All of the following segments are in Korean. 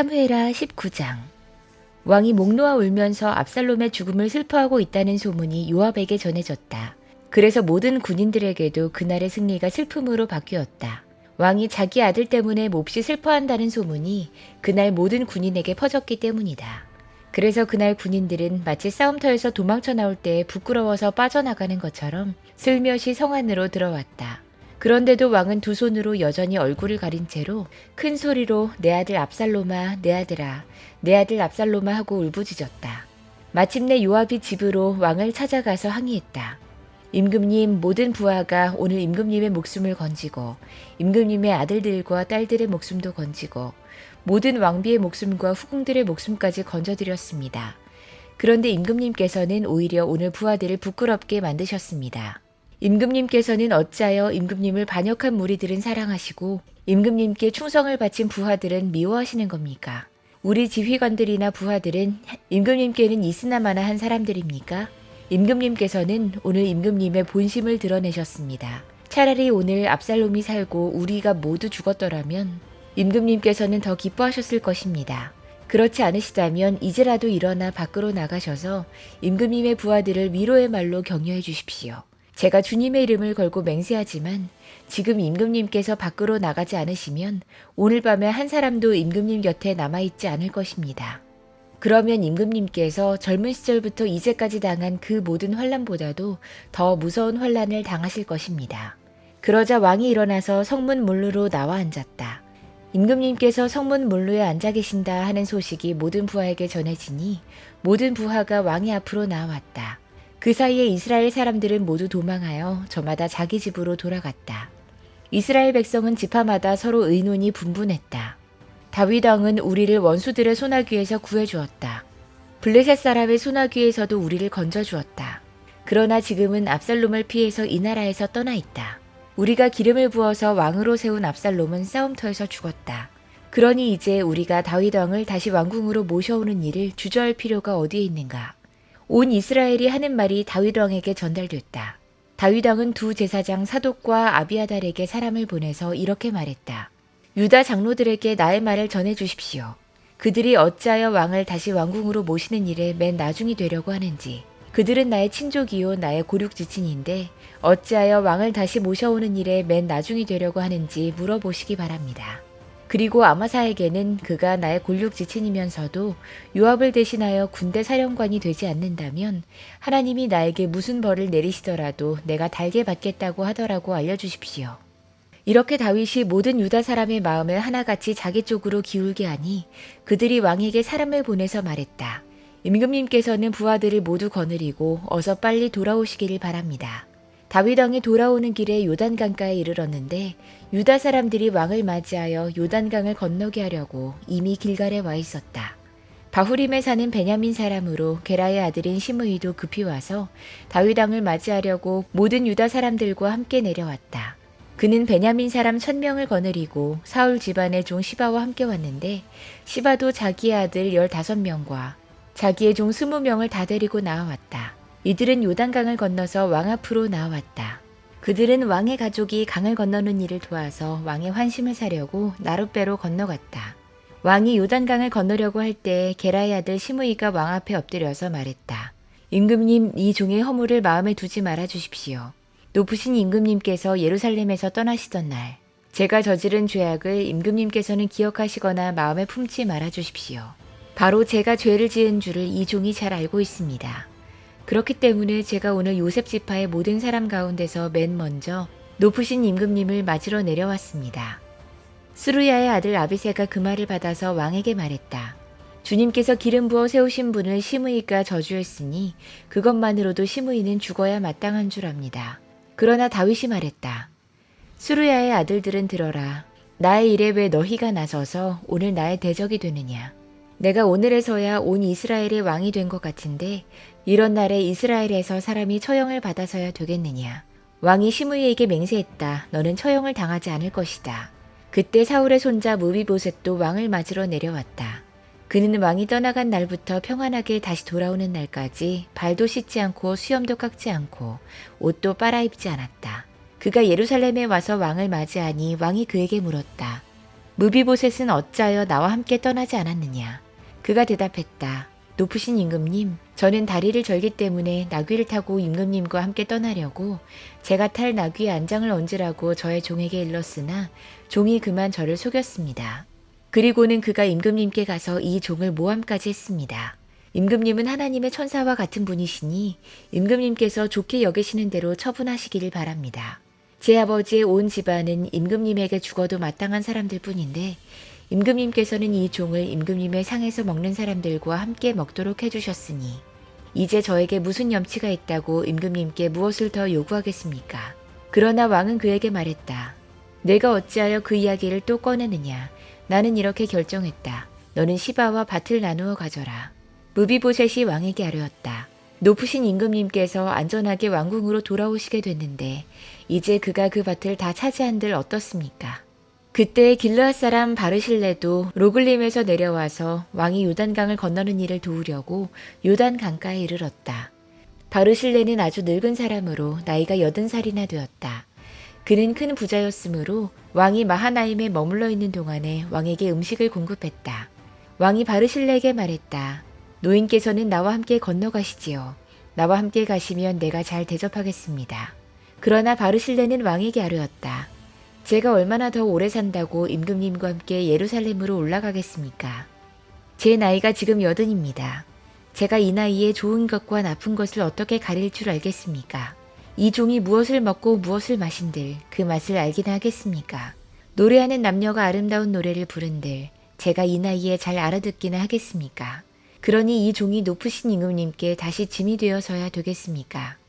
사무에라 19장 왕이 목 놓아 울면서 압살롬의 죽음을 슬퍼하고 있다는 소문이 요압에게 전해졌다. 그래서 모든 군인들에게도 그날의 승리가 슬픔으로 바뀌었다. 왕이 자기 아들 때문에 몹시 슬퍼한다는 소문이 그날 모든 군인에게 퍼졌기 때문이다. 그래서 그날 군인들은 마치 싸움터에서 도망쳐 나올 때 부끄러워서 빠져나가는 것처럼 슬며시 성 안으로 들어왔다. 그런데도 왕은 두 손으로 여전히 얼굴을 가린 채로 큰 소리로 내 아들 압살롬아, 내 아들아, 내 아들 압살롬아 하고 울부짖었다. 마침내 요압이 집으로 왕을 찾아가서 항의했다. 임금님 모든 부하가 오늘 임금님의 목숨을 건지고 임금님의 아들들과 딸들의 목숨도 건지고 모든 왕비의 목숨과 후궁들의 목숨까지 건져드렸습니다. 그런데 임금님께서는 오히려 오늘 부하들을 부끄럽게 만드셨습니다. 임금님께서는 어찌하여 임금님을 반역한 무리들은 사랑하시고 임금님께 충성을 바친 부하들은 미워하시는 겁니까? 우리 지휘관들이나 부하들은 임금님께는 있으나마나 한 사람들입니까? 임금님께서는 오늘 임금님의 본심을 드러내셨습니다. 차라리 오늘 압살롬이 살고 우리가 모두 죽었더라면 임금님께서는 더 기뻐하셨을 것입니다. 그렇지 않으시다면 이제라도 일어나 밖으로 나가셔서 임금님의 부하들을 위로의 말로 격려해 주십시오. 제가 주님의 이름을 걸고 맹세하지만 지금 임금님께서 밖으로 나가지 않으시면 오늘 밤에 한 사람도 임금님 곁에 남아있지 않을 것입니다. 그러면 임금님께서 젊은 시절부터 이제까지 당한 그 모든 환란보다도 더 무서운 환란을 당하실 것입니다. 그러자 왕이 일어나서 성문 문루로 나와 앉았다. 임금님께서 성문 문루에 앉아 계신다 하는 소식이 모든 부하에게 전해지니 모든 부하가 왕의 앞으로 나왔다. 그 사이에 이스라엘 사람들은 모두 도망하여 저마다 자기 집으로 돌아갔다. 이스라엘 백성은 지파마다 서로 의논이 분분했다. 다윗 왕은 우리를 원수들의 소나귀에서 구해 주었다. 블레셋 사람의 소나귀에서도 우리를 건져 주었다. 그러나 지금은 압살롬을 피해서 이 나라에서 떠나 있다. 우리가 기름을 부어서 왕으로 세운 압살롬은 싸움터에서 죽었다. 그러니 이제 우리가 다윗 왕을 다시 왕궁으로 모셔오는 일을 주저할 필요가 어디에 있는가? 온 이스라엘이 하는 말이 다윗 왕에게 전달됐다. 다윗 왕은 두 제사장 사독과 아비아달에게 사람을 보내서 이렇게 말했다. 유다 장로들에게 나의 말을 전해 주십시오. 그들이 어찌하여 왕을 다시 왕궁으로 모시는 일에 맨 나중이 되려고 하는지. 그들은 나의 친족이요 나의 고륙 지친인데 어찌하여 왕을 다시 모셔오는 일에 맨 나중이 되려고 하는지 물어보시기 바랍니다. 그리고 아마사에게는 그가 나의 골육 지친이면서도 요압을 대신하여 군대 사령관이 되지 않는다면 하나님이 나에게 무슨 벌을 내리시더라도 내가 달게 받겠다고 하더라고 알려주십시오. 이렇게 다윗이 모든 유다 사람의 마음을 하나같이 자기 쪽으로 기울게 하니 그들이 왕에게 사람을 보내서 말했다. 임금님께서는 부하들을 모두 거느리고 어서 빨리 돌아오시기를 바랍니다. 다윗 왕이 돌아오는 길에 요단강가에 이르렀는데 유다 사람들이 왕을 맞이하여 요단강을 건너게 하려고 이미 길갈에 와 있었다. 바후림에 사는 베냐민 사람으로 게라의 아들인 시므이도 급히 와서 다윗 왕을 맞이하려고 모든 유다 사람들과 함께 내려왔다. 그는 베냐민 사람 천명을 거느리고 사울 집안의 종 시바와 함께 왔는데 시바도 자기의 아들 열다섯 명과 자기의 종 스무 명을 다 데리고 나와왔다. 이들은 요단강을 건너서 왕 앞으로 나왔다. 그들은 왕의 가족이 강을 건너는 일을 도와서 왕의 환심을 사려고 나룻배로 건너갔다. 왕이 요단강을 건너려고 할 때 게라의 아들 시므이가 왕 앞에 엎드려서 말했다. 임금님 이 종의 허물을 마음에 두지 말아 주십시오. 높으신 임금님께서 예루살렘에서 떠나시던 날 제가 저지른 죄악을 임금님께서는 기억하시거나 마음에 품지 말아 주십시오. 바로 제가 죄를 지은 줄을 이 종이 잘 알고 있습니다. 그렇기 때문에 제가 오늘 요셉 지파의 모든 사람 가운데서 맨 먼저 높으신 임금님을 맞으러 내려왔습니다. 수르야의 아들 아비세가 그 말을 받아서 왕에게 말했다. 주님께서 기름 부어 세우신 분을 시므이가 저주했으니 그것만으로도 시므이는 죽어야 마땅한 줄 압니다. 그러나 다윗이 말했다. 수르야의 아들들은 들어라. 나의 일에 왜 너희가 나서서 오늘 나의 대적이 되느냐. 내가 오늘에서야 온 이스라엘의 왕이 된 것 같은데 이런 날에 이스라엘에서 사람이 처형을 받아서야 되겠느냐. 왕이 시므이에게 맹세했다. 너는 처형을 당하지 않을 것이다. 그때 사울의 손자 무비보셋도 왕을 맞으러 내려왔다. 그는 왕이 떠나간 날부터 평안하게 다시 돌아오는 날까지 발도 씻지 않고 수염도 깎지 않고 옷도 빨아입지 않았다. 그가 예루살렘에 와서 왕을 맞이하니 왕이 그에게 물었다. 무비보셋은 어찌하여 나와 함께 떠나지 않았느냐? 그가 대답했다. 높으신 임금님, 저는 다리를 절기 때문에 나귀를 타고 임금님과 함께 떠나려고 제가 탈 나귀의 안장을 얹으라고 저의 종에게 일렀으나 종이 그만 저를 속였습니다. 그리고는 그가 임금님께 가서 이 종을 모함까지 했습니다. 임금님은 하나님의 천사와 같은 분이시니 임금님께서 좋게 여기시는 대로 처분하시기를 바랍니다. 제 아버지의 온 집안은 임금님에게 죽어도 마땅한 사람들 뿐인데 임금님께서는 이 종을 임금님의 상에서 먹는 사람들과 함께 먹도록 해주셨으니 이제 저에게 무슨 염치가 있다고 임금님께 무엇을 더 요구하겠습니까? 그러나 왕은 그에게 말했다. 내가 어찌하여 그 이야기를 또 꺼내느냐? 나는 이렇게 결정했다. 너는 시바와 밭을 나누어 가져라. 무비보셋이 왕에게 아뢰었다. 높으신 임금님께서 안전하게 왕궁으로 돌아오시게 됐는데 이제 그가 그 밭을 다 차지한들 어떻습니까? 그때 길르앗 사람 바르실레도 로글림에서 내려와서 왕이 요단강을 건너는 일을 도우려고 요단 강가에 이르렀다. 바르실레는 아주 늙은 사람으로 나이가 여든 살이나 되었다. 그는 큰 부자였으므로 왕이 마하나임에 머물러 있는 동안에 왕에게 음식을 공급했다. 왕이 바르실레에게 말했다. 노인께서는 나와 함께 건너가시지요. 나와 함께 가시면 내가 잘 대접하겠습니다. 그러나 바르실레는 왕에게 아뢰었다. 제가 얼마나 더 오래 산다고 임금님과 함께 예루살렘으로 올라가겠습니까? 제 나이가 지금 여든입니다. 제가 이 나이에 좋은 것과 나쁜 것을 어떻게 가릴 줄 알겠습니까? 이 종이 무엇을 먹고 무엇을 마신들 그 맛을 알기나 하겠습니까? 노래하는 남녀가 아름다운 노래를 부른들 제가 이 나이에 잘 알아듣기나 하겠습니까? 그러니 이 종이 높으신 임금님께 다시 짐이 되어서야 되겠습니까?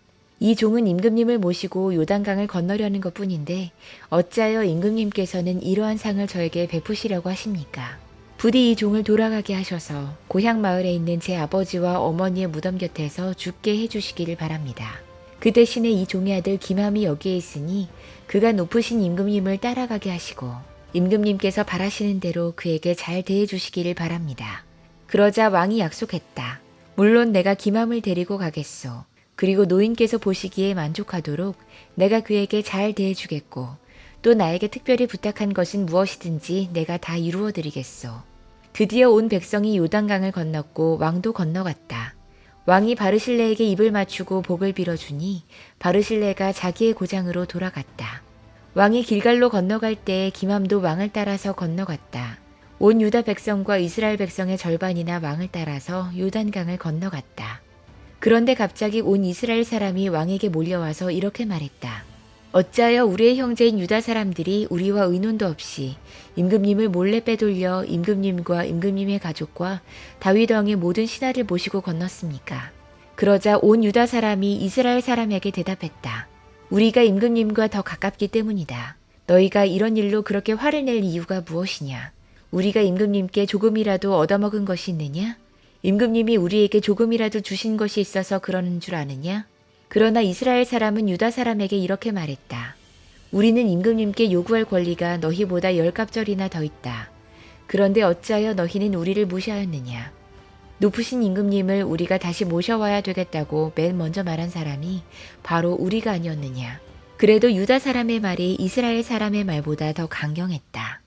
이 종은 임금님을 모시고 요단강을 건너려는 것 뿐인데 어찌하여 임금님께서는 이러한 상을 저에게 베푸시려고 하십니까? 부디 이 종을 돌아가게 하셔서 고향 마을에 있는 제 아버지와 어머니의 무덤 곁에서 죽게 해주시기를 바랍니다. 그 대신에 이 종의 아들 김함이 여기에 있으니 그가 높으신 임금님을 따라가게 하시고 임금님께서 바라시는 대로 그에게 잘 대해 주시기를 바랍니다. 그러자 왕이 약속했다. 물론 내가 김함을 데리고 가겠소. 그리고 노인께서 보시기에 만족하도록 내가 그에게 잘 대해주겠고 또 나에게 특별히 부탁한 것은 무엇이든지 내가 다 이루어 드리겠소. 드디어 온 백성이 요단강을 건넜고 왕도 건너갔다. 왕이 바르실레에게 입을 맞추고 복을 빌어주니 바르실레가 자기의 고장으로 돌아갔다. 왕이 길갈로 건너갈 때 김함도 왕을 따라서 건너갔다. 온 유다 백성과 이스라엘 백성의 절반이나 왕을 따라서 요단강을 건너갔다. 그런데 갑자기 온 이스라엘 사람이 왕에게 몰려와서 이렇게 말했다. 어찌하여 우리의 형제인 유다 사람들이 우리와 의논도 없이 임금님을 몰래 빼돌려 임금님과 임금님의 가족과 다윗 왕의 모든 신하를 모시고 건넜습니까? 그러자 온 유다 사람이 이스라엘 사람에게 대답했다. 우리가 임금님과 더 가깝기 때문이다. 너희가 이런 일로 그렇게 화를 낼 이유가 무엇이냐? 우리가 임금님께 조금이라도 얻어먹은 것이 있느냐? 임금님이 우리에게 조금이라도 주신 것이 있어서 그러는 줄 아느냐? 그러나 이스라엘 사람은 유다 사람에게 이렇게 말했다. 우리는 임금님께 요구할 권리가 너희보다 열갑절이나 더 있다. 그런데 어찌하여 너희는 우리를 무시하였느냐? 높으신 임금님을 우리가 다시 모셔와야 되겠다고 맨 먼저 말한 사람이 바로 우리가 아니었느냐? 그래도 유다 사람의 말이 이스라엘 사람의 말보다 더 강경했다.